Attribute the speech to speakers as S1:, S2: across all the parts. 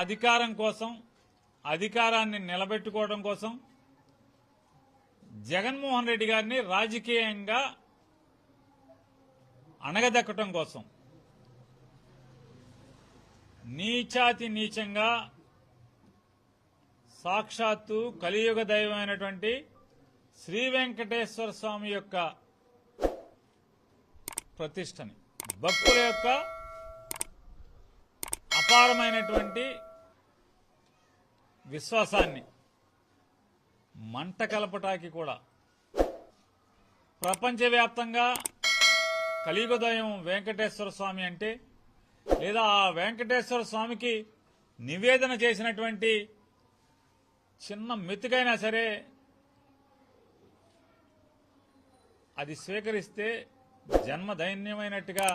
S1: అధికారం కోసం అధికారాన్ని నిలబెట్టుకోవడం కోసం జగన్మోహన్ రెడ్డి గారిని రాజకీయంగా అణగదక్కటం కోసం నీచాతి నీచంగా సాక్షాత్తు కలియుగ దైవమైనటువంటి శ్రీ వెంకటేశ్వర స్వామి యొక్క ప్రతిష్టని భక్తుల యొక్క అపారమైనటువంటి విశ్వాసాన్ని మంట కలపటానికి కూడా. ప్రపంచవ్యాప్తంగా కలియుగదయం వెంకటేశ్వర స్వామి అంటే లేదా ఆ వెంకటేశ్వర స్వామికి నివేదన చేసినటువంటి చిన్న మెతుకైనా సరే అది స్వీకరిస్తే జన్మదైన్యమైనట్టుగా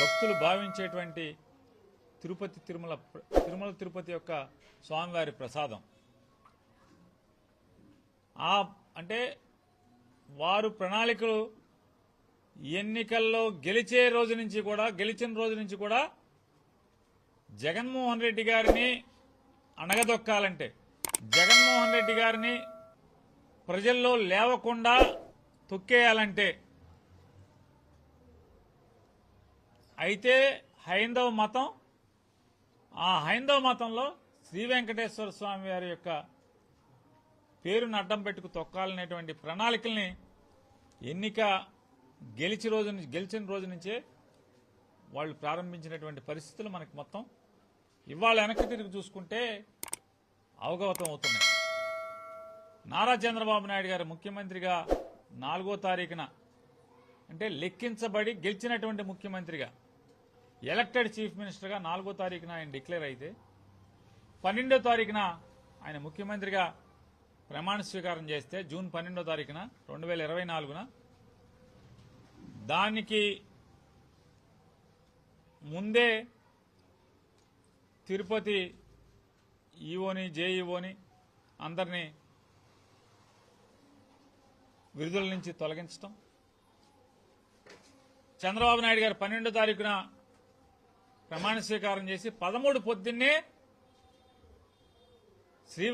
S1: భక్తులు భావించేటువంటి తిరుపతి తిరుమల తిరుమల తిరుపతి యొక్క స్వామివారి ప్రసాదం. ఆ అంటే వారు ప్రణాళికలు ఎన్నికల్లో గెలిచే రోజు నుంచి కూడా గెలిచిన రోజు నుంచి కూడా జగన్మోహన్ రెడ్డి గారిని అణగదొక్కాలంటే జగన్మోహన్ రెడ్డి గారిని ప్రజల్లో లేవకుండా తొక్కేయాలంటే అయితే హైందవ మతం ఆ హైందవ మతంలో శ్రీ వెంకటేశ్వర స్వామి వారి యొక్క పేరును అడ్డం పెట్టుకు తొక్కాలనేటువంటి ప్రణాళికల్ని ఎన్నిక గెలిచి రోజు నుంచి గెలిచిన రోజు నుంచే వాళ్ళు ప్రారంభించినటువంటి పరిస్థితులు మనకి మొత్తం ఇవాళ వెనక్కి తిరిగి చూసుకుంటే అవగతం అవుతున్నాయి. నారా చంద్రబాబు నాయుడు గారు ముఖ్యమంత్రిగా నాలుగో తారీఖున అంటే లెక్కించబడి గెలిచినటువంటి ముఖ్యమంత్రిగా ఎలక్టెడ్ చీఫ్ మినిస్టర్గా నాలుగో తారీఖున ఆయన డిక్లేర్ అయితే పన్నెండో తారీఖున ఆయన ముఖ్యమంత్రిగా ప్రమాణ స్వీకారం చేస్తే జూన్ పన్నెండో తారీఖున రెండు వేల ఇరవై నాలుగున దానికి ముందే తిరుపతి ఈఓని జేఈఓని అందరినీ విడుదల నుంచి తొలగించడం చంద్రబాబు నాయుడు గారు పన్నెండో తారీఖున ప్రమాణ స్వీకారం చేసి పదమూడు పొద్దున్నే శ్రీ